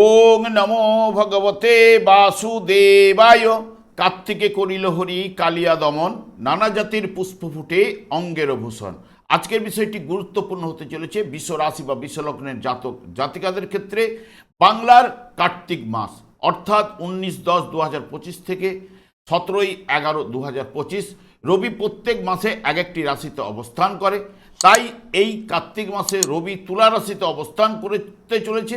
ওং নমো ভগবতে বাসুদেবায়। কার্তিকে করিল হরি কালিয়া দমন, নানা জাতির পুষ্প ফুটে অঙ্গের ভূষণ। আজকের বিষয়টি গুরুত্বপূর্ণ হতে চলেছে বিশ্ব রাশি বা বিশ্বলগ্নের জাতক জাতিকাদের ক্ষেত্রে বাংলার কার্তিক মাস, অর্থাৎ উনিশ দশ দু হাজার পঁচিশ থেকে সতেরোই এগারো দু হাজার পঁচিশ। রবি প্রত্যেক মাসে এক একটি রাশিতে অবস্থান করে, তাই এই কার্তিক মাসে রবি তুলা রাশিতে অবস্থান করতে চলেছে।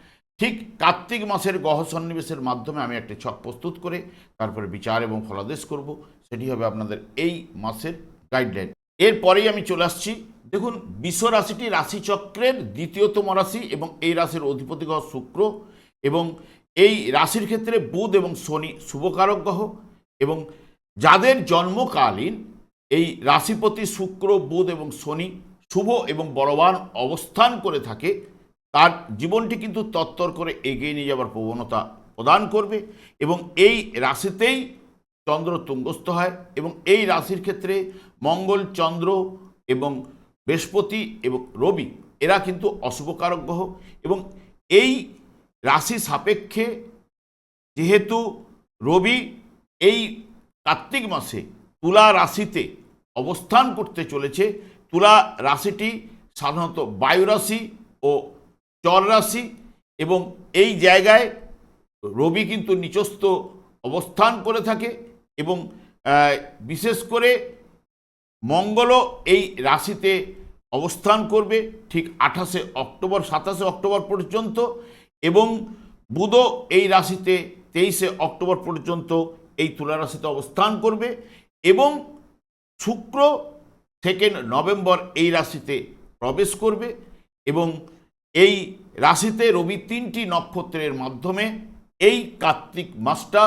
ঠিক কার্তিক মাসের গহ সন্নিবেশের মাধ্যমে আমি একটি ছক প্রস্তুত করে তারপরে বিচার এবং ফলাদেশ করব। সেটি হবে আপনাদের এই মাসের গাইডলাইন এরপরেই আমি চলে আসছি। দেখুন, বিশ্ব রাশিটি রাশিচক্রের দ্বিতীয়তম রাশি এবং এই রাশির অধিপতি গ্রহ শুক্র এবং এই রাশির ক্ষেত্রে বুধ এবং শনি শুভকারক গ্রহ এবং যাদের জন্মকালীন এই রাশিপতি শুক্র, বুধ এবং শনি শুভ এবং বড়বান অবস্থান করে থাকে তার জীবনটি কিন্তু তত্তর করে এগিয়ে নিয়ে যাওয়ার প্রবণতা প্রদান করবে এবং এই রাশিতেই চন্দ্র তুঙ্গস্থ হয় এবং এই রাশির ক্ষেত্রে মঙ্গল, চন্দ্র এবং বৃহস্পতি এবং রবি, এরা কিন্তু অশুভকারক গ্রহ এবং এই রাশি সাপেক্ষে যেহেতু রবি এই কার্তিক মাসে তুলা রাশিতে অবস্থান করতে চলেছে, তুলা রাশিটি সাধারণত বায়ু রাশি ও চর রাশি এবং এই জায়গায় রবি কিন্তু নিচস্থ অবস্থান করে থাকে এবং বিশেষ করে মঙ্গলও এই রাশিতে অবস্থান করবে ঠিক আঠাশে অক্টোবর, সাতাশে অক্টোবর পর্যন্ত এবং বুধও এই রাশিতে তেইশে অক্টোবর পর্যন্ত এই তুলা রাশিতে অবস্থান করবে এবং শুক্র সেকেন্ড নভেম্বর এই রাশিতে প্রবেশ করবে এবং এই রাশিতে রবি তিনটি নক্ষত্রের মাধ্যমে এই কার্তিক মাসটা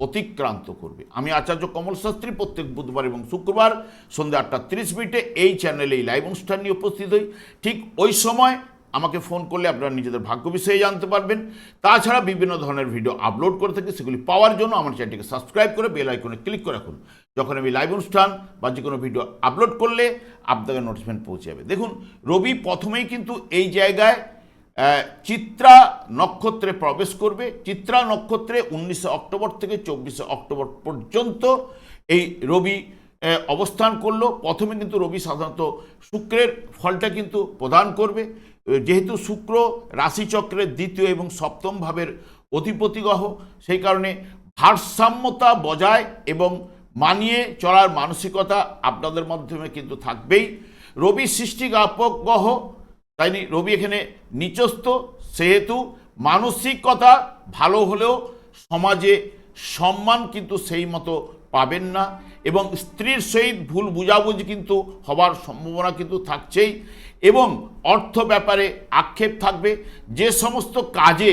অতিক্রান্ত করবে। আমি আচার্য কমল শাস্ত্রী প্রত্যেক বুধবার এবং শুক্রবার সন্ধ্যা আটটা তিরিশ মিনিটে এই চ্যানেলে লাইভ অনুষ্ঠান নিয়ে উপস্থিত হই। ঠিক ওই সময় আমাকে ফোন করলে আপনারা নিজেদের ভাগ্য বিষয়ে জানতে পারবেন। তাছাড়া বিভিন্ন ধরনের ভিডিও আপলোড করে থাকি, সেগুলি পাওয়ার জন্য আমার চ্যানেলটিকে সাবস্ক্রাইব করে বেল আইকনে ক্লিক করে রাখুন। যখন আমি লাইভ অনুষ্ঠান বা যে কোনো ভিডিও আপলোড করলে আপনাদের নোটিফিকেশন পৌঁছে যাবে। দেখুন, রবি প্রথমেই কিন্তু এই জায়গায় চিত্রা নক্ষত্রে প্রবেশ করবে। চিত্রা নক্ষত্রে উনিশে অক্টোবর থেকে চব্বিশে অক্টোবর পর্যন্ত এই রবি অবস্থান করল। প্রথমে কিন্তু রবি সাধারণত শুক্রের ফলটা কিন্তু প্রদান করবে। যেহেতু শুক্র রাশিচক্রের দ্বিতীয় এবং সপ্তম ভাবের অধিপতি গ্রহ, সেই কারণে ভারসাম্যতা বজায় এবং মানিয়ে চলার মানসিকতা আপনাদের মাধ্যমে কিন্তু থাকবেই। রবি সৃষ্টিজ্ঞাপক গ্রহ তাইনি রবি এখানে নিচস্থ, সেহেতু মানসিকতা ভালো হলেও সমাজে সম্মান কিন্তু সেই মতো পাবেন না এবং স্ত্রীর সহিত ভুল বুঝাবুঝি কিন্তু হবার সম্ভাবনা কিন্তু থাকছেই। এবং অর্থ ব্যাপারে আক্ষেপ থাকবে। যে সমস্ত কাজে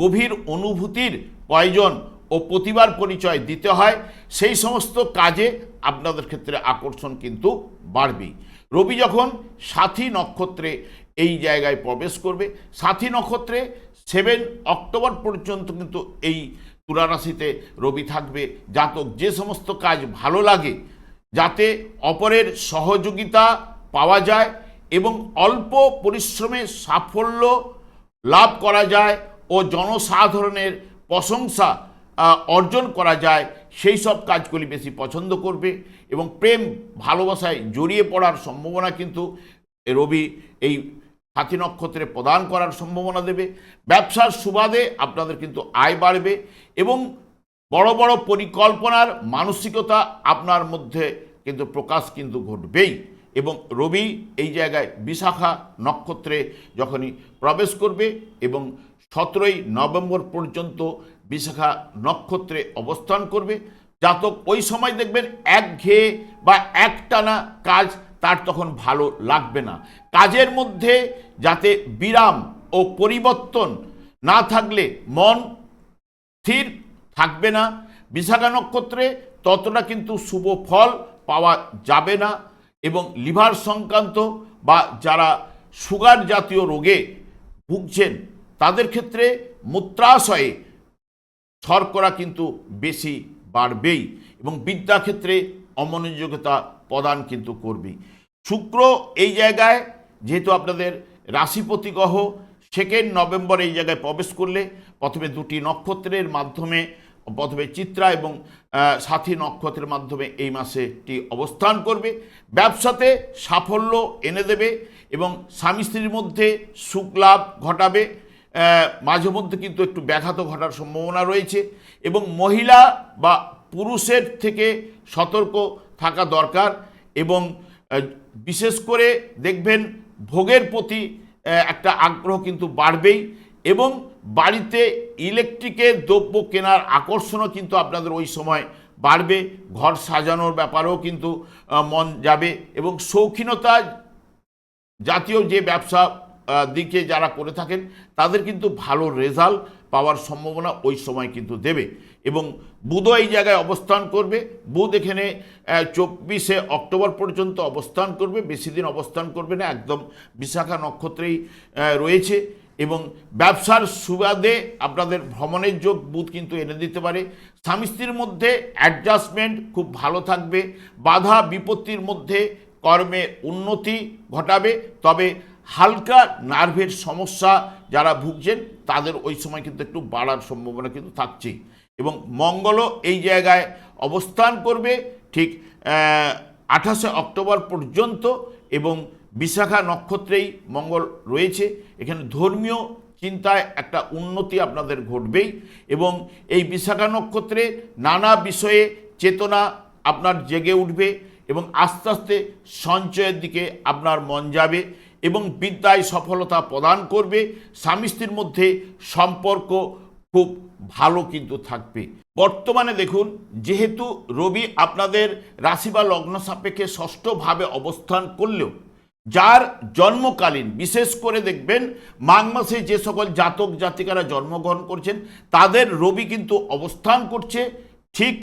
গভীর অনুভূতির প্রয়োজন ও প্রতিবার পরিচয় দিতে হয়, সেই সমস্ত কাজে আপনাদের ক্ষেত্রে আকর্ষণ কিন্তু বাড়বেই। রবি যখন সাথী নক্ষত্রে এই জায়গায় প্রবেশ করবে, সাথী নক্ষত্রে সেভেন অক্টোবর পর্যন্ত কিন্তু এই তুলারাশিতে রবি থাকবে। জাতক, যে সমস্ত কাজ ভালো লাগে, যাতে অপরের সহযোগিতা পাওয়া যায় এবং অল্প পরিশ্রমে সাফল্য লাভ করা যায় ও জনসাধারণের প্রশংসা অর্জন করা যায়, সেই সব কাজগুলি বেশি পছন্দ করবে এবং প্রেম ভালোবাসায় জড়িয়ে পড়ার সম্ভাবনা কিন্তু রবি এই সাথী নক্ষত্রে প্রদান করার সম্ভাবনা দেবে। ব্যবসার সুবাদে আপনাদের কিন্তু আয় বাড়বে এবং বড় বড় পরিকল্পনার মানসিকতা আপনার মধ্যে কিন্তু প্রকাশ কিন্তু ঘটবেই। এবং রবি এই জায়গায় বিশাখা নক্ষত্রে যখনই প্রবেশ করবে এবং সতেরোই নভেম্বর পর্যন্ত বিশাখা নক্ষত্রে অবস্থান করবে, জাতক ওই সময় দেখবেন একঘেয়ে বা একটানা কাজ তার তখন ভালো লাগবে না। কাজের মধ্যে যাতে বিরাম ও পরিবর্তন না থাকলে মন স্থির থাকবে না। বিশাখা নক্ষত্রে ততটা কিন্তু শুভ ফল পাওয়া যাবে না। এবং লিভার সংক্রান্ত বা যারা সুগার জাতীয় রোগে ভুগছেন, তাদের ক্ষেত্রে মূত্রাশয়ে শর্করা কিন্তু বেশি বাড়বেই এবং বিদ্যাক্ষেত্রে অমনোযোগিতা প্রদান কিন্তু করবেই। শুক্র এই জায়গায়, যেহেতু আপনাদের রাশিপতি গ্রহ, সেকেন্ড নভেম্বর এই জায়গায় প্রবেশ করলে প্রথমে দুটি নক্ষত্রের মাধ্যমে প্রথমে চিত্রা এবং সাথী নক্ষত্রের মাধ্যমে এই মাসে এটি অবস্থান করবে। ব্যবসাতে সাফল্য এনে দেবে এবং স্বামী স্ত্রীর মধ্যে সুখ লাভ ঘটাবে। মাঝে মধ্যে কিন্তু একটু ব্যাঘাত ঘটার সম্ভাবনা রয়েছে এবং মহিলা বা পুরুষের থেকে সতর্ক থাকা দরকার এবং বিশেষ করে দেখবেন ভোগের প্রতি একটা আগ্রহ কিন্তু বাড়বেই এবং বাড়িতে ইলেকট্রিকের দ্রব্য কেনার আকর্ষণও কিন্তু আপনাদের ওই সময় বাড়বে, ঘর সাজানোর ব্যাপারেও কিন্তু মন যাবে এবং শৌখিনতা জাতীয় যে ব্যবসা দিকে যারা করে থাকেন, তাদের কিন্তু ভালো রেজাল্ট পাওয়ার সম্ভাবনা ওই সময় কিন্তু দেবে এবং বুধও এই জায়গায় অবস্থান করবে। বুধ এখানে চব্বিশে অক্টোবর পর্যন্ত অবস্থান করবে, বেশি দিন অবস্থান করবে না, একদম বিশাখা নক্ষত্রেই রয়েছে। এবং ব্যবসার সুবাদে আপনাদের ভ্রমণের যোগ বুধ কিন্তু এনে দিতে পারে। স্বামী স্ত্রীর মধ্যে অ্যাডজাস্টমেন্ট খুব ভালো থাকবে। বাধা বিপত্তির মধ্যে কর্মে উন্নতি ঘটাবে। তবে হালকা নার্ভের সমস্যা যারা ভুগছেন, তাদের ওই সময় কিন্তু একটু বাড়ার সম্ভাবনা কিন্তু থাকছেই। এবং মঙ্গলও এই জায়গায় অবস্থান করবে। ঠিক আঠাশে অক্টোবর পর্যন্ত এবং বিশাখা নক্ষত্রেই মঙ্গল রয়েছে। এখানে ধর্মীয় চিন্তায় একটা উন্নতি আপনাদের ঘটবেই এবং এই বিশাখা নক্ষত্রে নানা বিষয়ে চেতনা আপনার জেগে উঠবে এবং আস্তে আস্তে সঞ্চয়ের দিকে আপনার মন যাবে এবং বিদ্যায় সফলতা প্রদান করবে। স্বামী স্ত্রীর মধ্যে সম্পর্ক খুব ভালো কিন্তু থাকবে। বর্তমানে দেখুন, যেহেতু রবি আপনাদের রাশি বা লগ্ন সাপেক্ষে ষষ্ঠভাবে অবস্থান করলেও যার জন্মকালীন, বিশেষ করে দেখবেন মাঘ মাসে যে সকল জাতক জাতিকারা জন্মগ্রহণ করছেন, তাদের রবি কিন্তু অবস্থান করছে ঠিক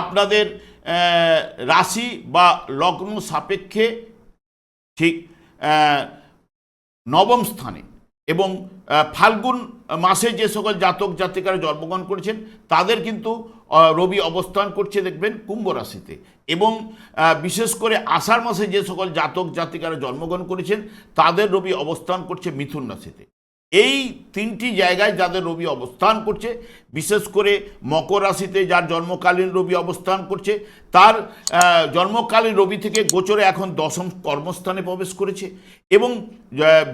আপনাদের রাশি বা লগ্ন সাপেক্ষে ঠিক নবম স্থানে এবং ফাল্গুন মাসে যে সকল জাতক জাতিকারা জন্মগ্রহণ করেছেন, তাদের কিন্তু রবি অবস্থান করছে, দেখবেন কুম্ভ রাশিতে। এবং বিশেষ করে আষাঢ় মাসে যে সকল জাতক জাতিকারা জন্মগ্রহণ করেছেন, তাদের রবি অবস্থান করছে মিথুন রাশিতে। এই তিনটি জায়গায় যাদের রবি অবস্থান করছে বিশেষ করে মকর রাশিতে যার জন্মকালীন রবি অবস্থান করছে, তার জন্মকালীন রবি থেকে গোচরে এখন দশম কর্মস্থানে প্রবেশ করেছে এবং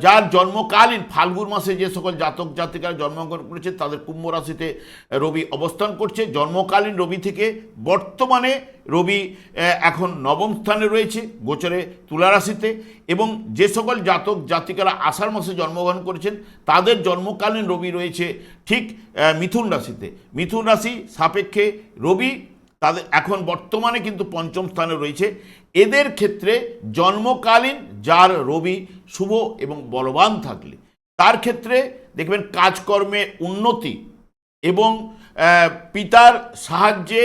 যার জন্মকালীন ফাল্গুন মাসে যে সকল জাতক জাতিকারা জন্মগ্রহণ করেছে, তাদের কুম্ভ রাশিতে রবি অবস্থান করছে। জন্মকালীন রবি থেকে বর্তমানে রবি এখন নবম স্থানে রয়েছে, গোচরে তুলা রাশিতে এবং যে সকল জাতক জাতিকারা আষাঢ় মাসে জন্মগ্রহণ করেছেন, তাদের জন্মকালীন রবি রয়েছে ঠিক মিথুন মিথুন রাশিতে। মিথুন রাশি সাপেক্ষে রবি, তাদের এখন বর্তমানে কিন্তু পঞ্চম স্থানে রয়েছে। এদের ক্ষেত্রে জন্মকালীন যার রবি শুভ এবং বলবান থাকলে, তার ক্ষেত্রে দেখবেন কাজকর্মে উন্নতি এবং পিতার সাহায্যে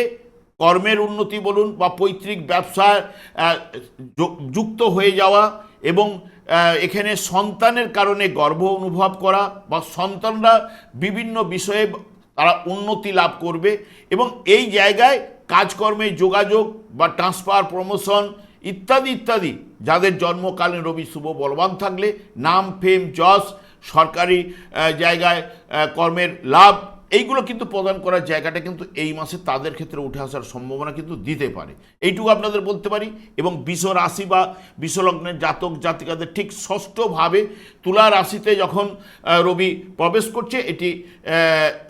কর্মের উন্নতি বলুন বা পৈতৃক ব্যবসায় যুক্ত হয়ে যাওয়া এবং এখানে সন্তানের কারণে গর্ব অনুভব করা বা সন্তানরা বিভিন্ন বিষয়ে তারা উন্নতি লাভ করবে এবং এই জায়গায় কাজকর্মে যোগাযোগ বা ট্রান্সফার প্রমোশন ইত্যাদি ইত্যাদি। যাদের জন্মকালীন রবি শুভ বলবান থাকলে নাম ফেম যশ সরকারি জায়গায় কর্মের লাভ এইগুলো কিন্তু প্রদান করার জায়গাটা কিন্তু এই মাসে তাদের ক্ষেত্রে উঠে আসার সম্ভাবনা কিন্তু দিতে পারে। এইটুকু আপনাদের বলতে পারি এবং বিষ রাশি বা বিশ্বলগ্নের জাতক জাতিকাদের ঠিক ষষ্ঠভাবে তুলা রাশিতে যখন রবি প্রবেশ করছে, এটি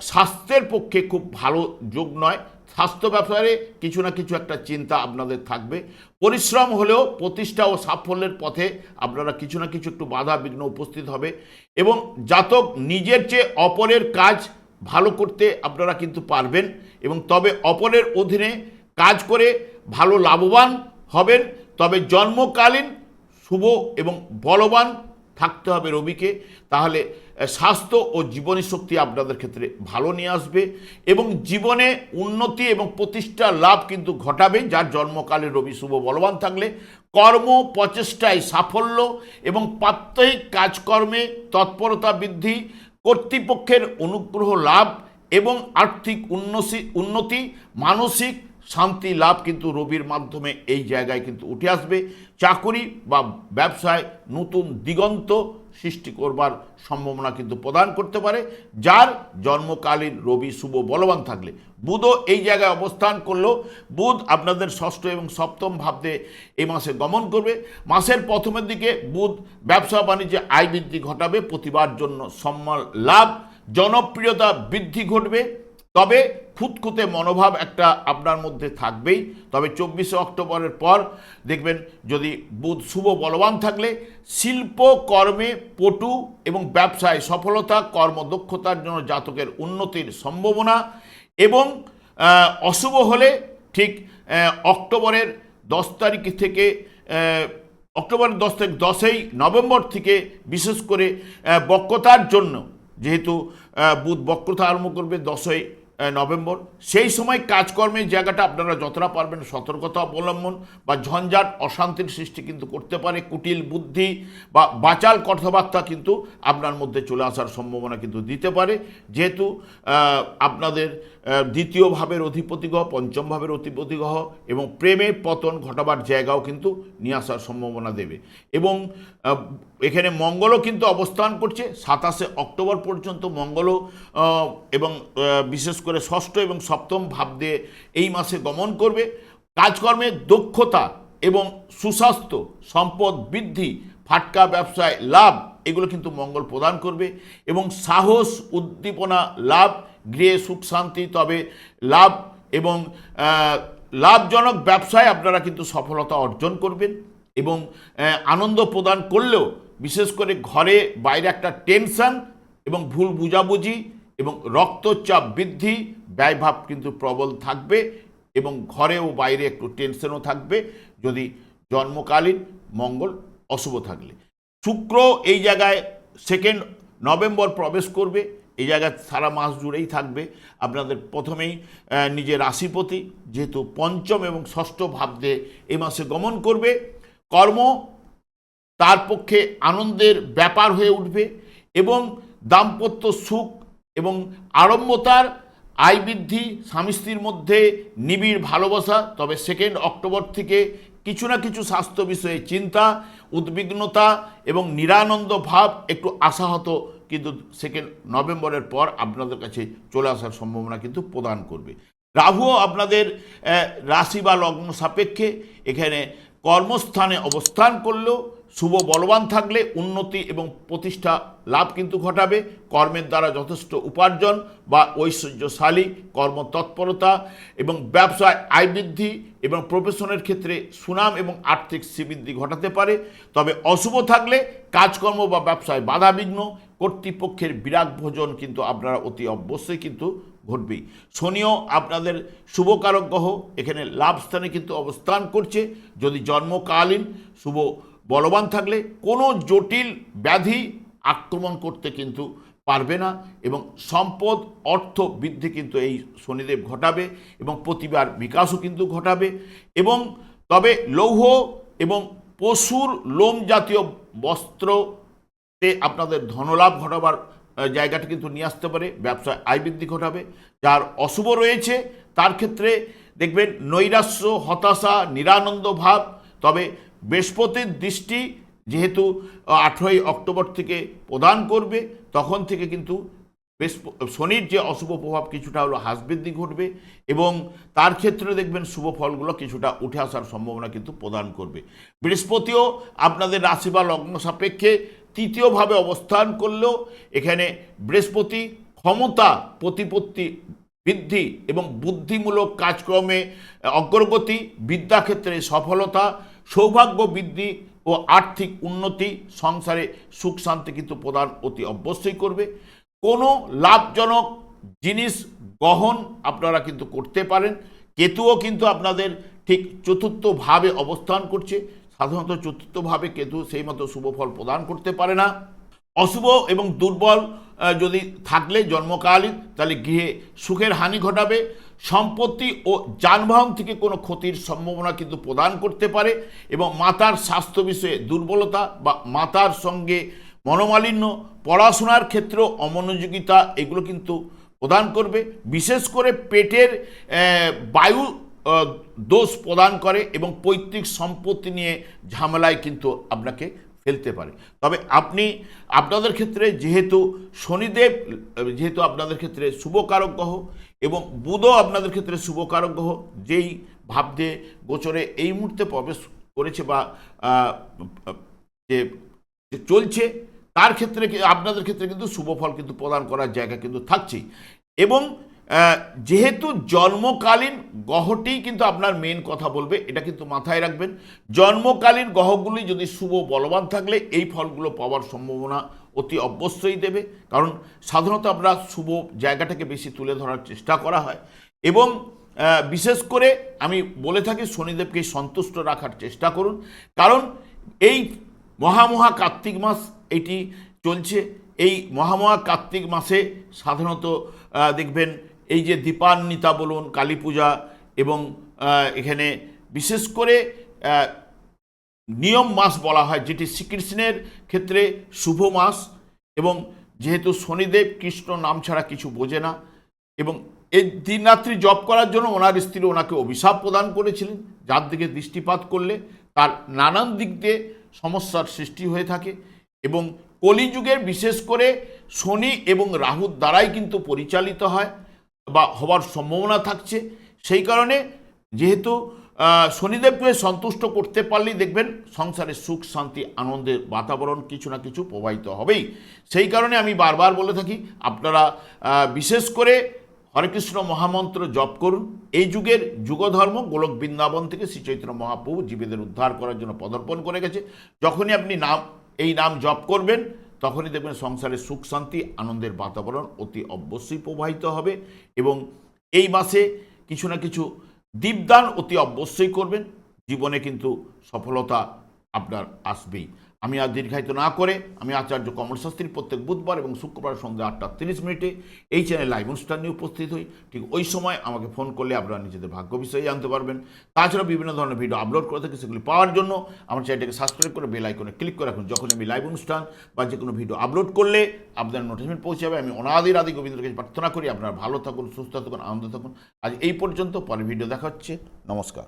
স্বাস্থ্যের পক্ষে খুব ভালো যোগ নয়। স্বাস্থ্য ব্যাপারে কিছু না কিছু একটা চিন্তা আপনাদের থাকবে। পরিশ্রম হলেও প্রতিষ্ঠা ও সাফল্যের পথে আপনারা কিছু না কিছু একটু বাধা বিঘ্ন উপস্থিত হবে এবং জাতক নিজের চেয়ে অপরের কাজ ভালো করতে আপনারা কিন্তু পারবেন এবং তবে অপরের অধীনে কাজ করে ভালো লাভবান হবেন। তবে জন্মকালীন শুভ এবং বলবান থাকতে হবে রবিকে। তাহলে স্বাস্থ্য ও জীবনী শক্তি আপনাদের ক্ষেত্রে ভালো নিয়ে আসবে এবং জীবনে উন্নতি এবং প্রতিষ্ঠা লাভ কিন্তু ঘটাবে যার জন্মকালে রবি শুভ বলবান থাকলে। কর্ম, প্রচেষ্টায় সাফল্য এবং প্রাত্যহিক কাজকর্মে তৎপরতা বৃদ্ধি কর্তৃপক্ষের অনুগ্রহ লাভ এবং আর্থিক উন্নতি উন্নতি, মানসিক শান্তি লাভ কিন্তু রবির মাধ্যমে এই জায়গায় কিন্তু উঠে আসবে। চাকরি বা ব্যবসায় নতুন দিগন্ত সৃষ্টি করবার সম্ভাবনা কিন্তু প্রদান করতে পারে, যার জন্মকালীন রবি শুভ বলবান থাকলে। বুধও এই জায়গায় অবস্থান করল। বুধ আপনাদের ষষ্ঠ এবং সপ্তম ভাবতে এই মাসে গমন করবে। মাসের প্রথমের দিকে বুধ ব্যবসা বাণিজ্যে আয় বৃদ্ধি ঘটাবে, প্রতিবার জন্য সম্মান লাভ, জনপ্রিয়তা বৃদ্ধি ঘটবে। তবে খুঁতখুঁতে মনোভাব একটা আপনার মধ্যে থাকবেই। তবে চব্বিশে অক্টোবরের পর দেখবেন যদি বুধ শুভ বলবান থাকলে শিল্প, কর্মে পটু এবং ব্যবসায় সফলতা কর্মদক্ষতার জন্য জাতকের উন্নতির সম্ভাবনা এবং অশুভ হলে ঠিক অক্টোবরের দশ তারিখ থেকে অক্টোবরের দশ তারিখ দশই নভেম্বর থেকে বিশেষ করে বক্রতার জন্য যেহেতু বুধ বক্রতা আরম্ভ করবে দশই নভেম্বর। সেই সময় কাজকর্মের জায়গাটা আপনারা যতটা পারবেন সতর্কতা অবলম্বন বা ঝঞ্ঝাট, অশান্তির সৃষ্টি কিন্তু করতে পারে। কুটিল বুদ্ধি বা বাচাল কথাবার্তা কিন্তু আপনার মধ্যে চলে আসার সম্ভাবনা কিন্তু দিতে পারে। যেহেতু আপনাদের দ্বিতীয় ভাবের অধিপতি গ্রহ পঞ্চম ভাবের অধিপতি গ্রহ এবং প্রেমের পতন ঘটাবার জায়গাও কিন্তু নিয়ে আসার সম্ভাবনা দেবে। এবং এখানে মঙ্গলও কিন্তু অবস্থান করছে। সাতাশে অক্টোবর পর্যন্ত মঙ্গলও এবং বিশেষ করে ষষ্ঠ এবং সপ্তম ভাব দিয়ে এই মাসে গমন করবে। কাজকর্মের দক্ষতা এবং সুস্বাস্থ্য, সম্পদ বৃদ্ধি, ফাটকা ব্যবসায় লাভ, এগুলো কিন্তু মঙ্গল প্রদান করবে এবং সাহস, উদ্দীপনা, লাভ, গৃহে সুখ, শান্তি, তবে লাভ এবং লাভজনক ব্যবসায় আপনারা কিন্তু সফলতা অর্জন করবেন এবং আনন্দ প্রদান করলেও বিশেষ করে ঘরে বাইরে একটা টেনশন এবং ভুল বুঝাবুঝি এবং রক্তচাপ বৃদ্ধি, ব্যয়ভাব কিন্তু প্রবল থাকবে এবং ঘরে ও বাইরে একটু টেনশনও থাকবে। যদি জন্মকালীন মঙ্গল অশুভ থাকলে। শুক্র এই জায়গায় সেকেন্ড নভেম্বর প্রবেশ করবে। এই জায়গায় সারা মাস জুড়েই থাকবে। আপনাদের প্রথমেই নিজের রাশিপতি, যেহেতু পঞ্চম এবং ষষ্ঠ ভাব দিয়ে এই মাসে গমন করবে। কর্ম তার পক্ষে আনন্দের ব্যাপার হয়ে উঠবে এবং দাম্পত্য সুখ এবং আড়ম্বতার আয় বৃদ্ধি স্বামী স্ত্রীর মধ্যে নিবিড় ভালোবাসা। তবে সেকেন্ড অক্টোবর থেকে কিছু না কিছু স্বাস্থ্য বিষয়ে চিন্তা, উদ্বিগ্নতা এবং নিরানন্দ ভাব একটু আশাহত। কিন্তু সেকেন্ড নভেম্বরের পর আপনাদের কাছে চলে আসার সম্ভাবনা কিন্তু প্রদান করবে। রাহুও আপনাদের রাশি বা লগ্ন সাপেক্ষে এখানে কর্মস্থানে অবস্থান করলেও শুভ বলবান থাকলে উন্নতি এবং প্রতিষ্ঠা লাভ কিন্তু ঘটাবে। কর্মের দ্বারা যথেষ্ট উপার্জন বা ঐশ্বর্যশালী কর্মতৎপরতা এবং ব্যবসায় আয় বৃদ্ধি এবং প্রফেশনের ক্ষেত্রে সুনাম এবং আর্থিক শ্রীবৃদ্ধি ঘটাতে পারে। তবে অশুভ থাকলে কাজকর্ম বা ব্যবসায় বাধাবিঘ্ন, কর্তৃপক্ষের বিরাট ভোজন কিন্তু আপনারা অতি অবশ্যই কিন্তু ঘটবেই। শনিও আপনাদের শুভকারক গ্রহ, এখানে লাভ স্থানে কিন্তু অবস্থান করছে। যদি জন্মকালীন শুভ বলবান থাকলে কোনো জটিল ব্যাধি আক্রমণ করতে কিন্তু পারবে না এবং সম্পদ, অর্থ বৃদ্ধি কিন্তু এই শনিদেব ঘটাবে এবং প্রতিবার বিকাশও কিন্তু ঘটাবে এবং তবে লৌহ এবং পশুর লোম জাতীয় বস্ত্রতে আপনাদের ধনলাভ ঘটাবার জায়গাটা কিন্তু নিয়ে আসতে পারে, ব্যবসায় আয় বৃদ্ধি ঘটাবে, যার অশুভ রয়েছে, তার ক্ষেত্রে দেখবেন নৈরাশ্য, হতাশা, নিরানন্দ ভাব, তবে বৃহস্পতির দৃষ্টি যেহেতু আঠেরোই অক্টোবর থেকে প্রদান করবে, তখন থেকে কিন্তু শনির যে অশুভ প্রভাব কিছুটা হলো হ্রাস বৃদ্ধি ঘটবে এবং তার ক্ষেত্রে দেখবেন শুভ ফলগুলো কিছুটা উঠে আসার সম্ভাবনা কিন্তু প্রদান করবে। বৃহস্পতিও আপনাদের রাশি বা লগ্ন সাপেক্ষে তৃতীয়ভাবে অবস্থান করলেও এখানে বৃহস্পতি ক্ষমতা, প্রতিপত্তি বৃদ্ধি এবং বুদ্ধিমূলক কাজকর্মে অগ্রগতি, বিদ্যাক্ষেত্রে সফলতা সৌভাগ্য বৃদ্ধি ও আর্থিক উন্নতি সংসারে সুখ শান্তি কিন্তু প্রদান অতি অবশ্যই করবে। কোনো লাভজনক জিনিস গ্রহণ আপনারা কিন্তু করতে পারেন। কেতুও কিন্তু আপনাদের ঠিক চতুর্থভাবে অবস্থান করছে। সাধারণত চতুর্থভাবে কেতু সেই মতো শুভ ফল প্রদান করতে পারে না। অশুভ এবং দুর্বল যদি থাকলে জন্মকালীন, তাহলে গৃহে সুখের হানি ঘটাবে। সম্পত্তি ও যানবাহন থেকে কোনো ক্ষতির সম্ভাবনা কিন্তু প্রদান করতে পারে এবং মাতার স্বাস্থ্য বিষয়ে দুর্বলতা বা মাতার সঙ্গে মনোমালিন্য, পড়াশোনার ক্ষেত্রেও অমনোযোগিতা, এগুলো কিন্তু প্রদান করবে। বিশেষ করে পেটের বায়ু দোষ প্রদান করে এবং পৈতৃক সম্পত্তি নিয়ে ঝামেলায় কিন্তু আপনাকে ফেলতে পারে। তবে আপনি আপনাদের ক্ষেত্রে যেহেতু শনিদেব, যেহেতু আপনাদের ক্ষেত্রে শুভকারক গ্রহ এবং বুধও আপনাদের ক্ষেত্রে শুভকারক গ্রহ, যেই ভাবতে গোচরে এই মুহূর্তে প্রবেশ করেছে বা যে চলছে, তার ক্ষেত্রে আপনাদের ক্ষেত্রে কিন্তু শুভ ফল কিন্তু প্রদান করার জায়গা কিন্তু থাকছেই। এবং যেহেতু জন্মকালীন গ্রহটি কিন্তু আপনার মেন কথা বলবে, এটা কিন্তু মাথায় রাখবেন। জন্মকালীন গ্রহগুলি যদি শুভ বলবান থাকলে, এই ফলগুলো পাওয়ার সম্ভাবনা অতি অবশ্যই দেবে। কারণ সাধারণত আমরা শুভ জায়গাটাকে বেশি তুলে ধরার চেষ্টা করা হয়। এবং বিশেষ করে আমি বলে থাকি, শনিদেবকে সন্তুষ্ট রাখার চেষ্টা করুন। কারণ এই মহামহা কার্তিক মাস এটি চলছে। এই মহামহা কার্তিক মাসে সাধারণত দেখবেন এই যে দীপান্বিতা বলুন, কালী পূজা এবং এখানে বিশেষ করে নিয়ম মাস বলা হয়, যেটি শ্রীকৃষ্ণের ক্ষেত্রে শুভ মাস এবং যেহেতু শনিদেব কৃষ্ণ নাম ছাড়া কিছু বোঝে না এবং এই দিনরাত্রি জপ করার জন্য ওনার স্ত্রী ওনাকে অভিশাপ প্রদান করেছিলেন, যার দিকে দৃষ্টিপাত করলে তার নানান দিক দিয়ে সমস্যার সৃষ্টি হয়ে থাকে এবং কলিযুগের বিশেষ করে শনি এবং রাহুর দ্বারাই কিন্তু পরিচালিত হয়। বা হওয়ার সম্ভাবনা থাকছে, সেই কারণে যেহেতু শনিদেবকে সন্তুষ্ট করতে পারলেই দেখবেন সংসারে সুখ, শান্তি, আনন্দের বাতাবরণ কিছু না কিছু প্রবাহিত হবেই। সেই কারণে আমি বারবার বলে থাকি, আপনারা বিশেষ করে হরেকৃষ্ণ মহামন্ত্র জপ করুন। এই যুগের যুগধর্ম গোলক বৃন্দাবন থেকে শ্রী চৈতন্য মহাপ্রভু জীবেদের উদ্ধার করার জন্য পদার্পণ করে গেছে। যখনই আপনি নাম, এই নাম জপ করবেন তখনই দেখবেন সংসারে সুখ, শান্তি, আনন্দের বাতাবরণ অতি অবশ্যই প্রবাহিত হবে এবং এই মাসে কিছু না কিছু দীপদান অতি অবশ্যই করবেন। জীবনে কিন্তু সফলতা আপনার আসবেই। আমি আর দীর্ঘায়িত না করে আমি আচার্য কমল শাস্ত্রী প্রত্যেক বুধবার এবং শুক্রবার সন্ধ্যা আটটা তিরিশ মিনিটে এই চ্যানেল লাইভ অনুষ্ঠান নিয়ে উপস্থিত হই। ঠিক ওই সময় আমাকে ফোন করলে আপনারা নিজেদের ভাগ্য বিষয়ে জানতে পারবেন। তাছাড়া বিভিন্ন ধরনের ভিডিও আপলোড করে থাকি, সেগুলি পাওয়ার জন্য আমার চ্যানেলটাকে সাবস্ক্রাইব করে বেল আইকনে ক্লিক করে রাখুন। যখন আমি লাইভ অনুষ্ঠান বা যে কোনো ভিডিও আপলোড করলে আপনার নোটিফিকেশন পৌঁছে যাবে। আমি অনাদির আদি গোবিন্দের কাছে প্রার্থনা করি, আপনারা ভালো থাকুন, সুস্থ থাকুন, আনন্দ থাকুন। আজ এই পর্যন্ত পরে ভিডিও দেখা হচ্ছে। নমস্কার।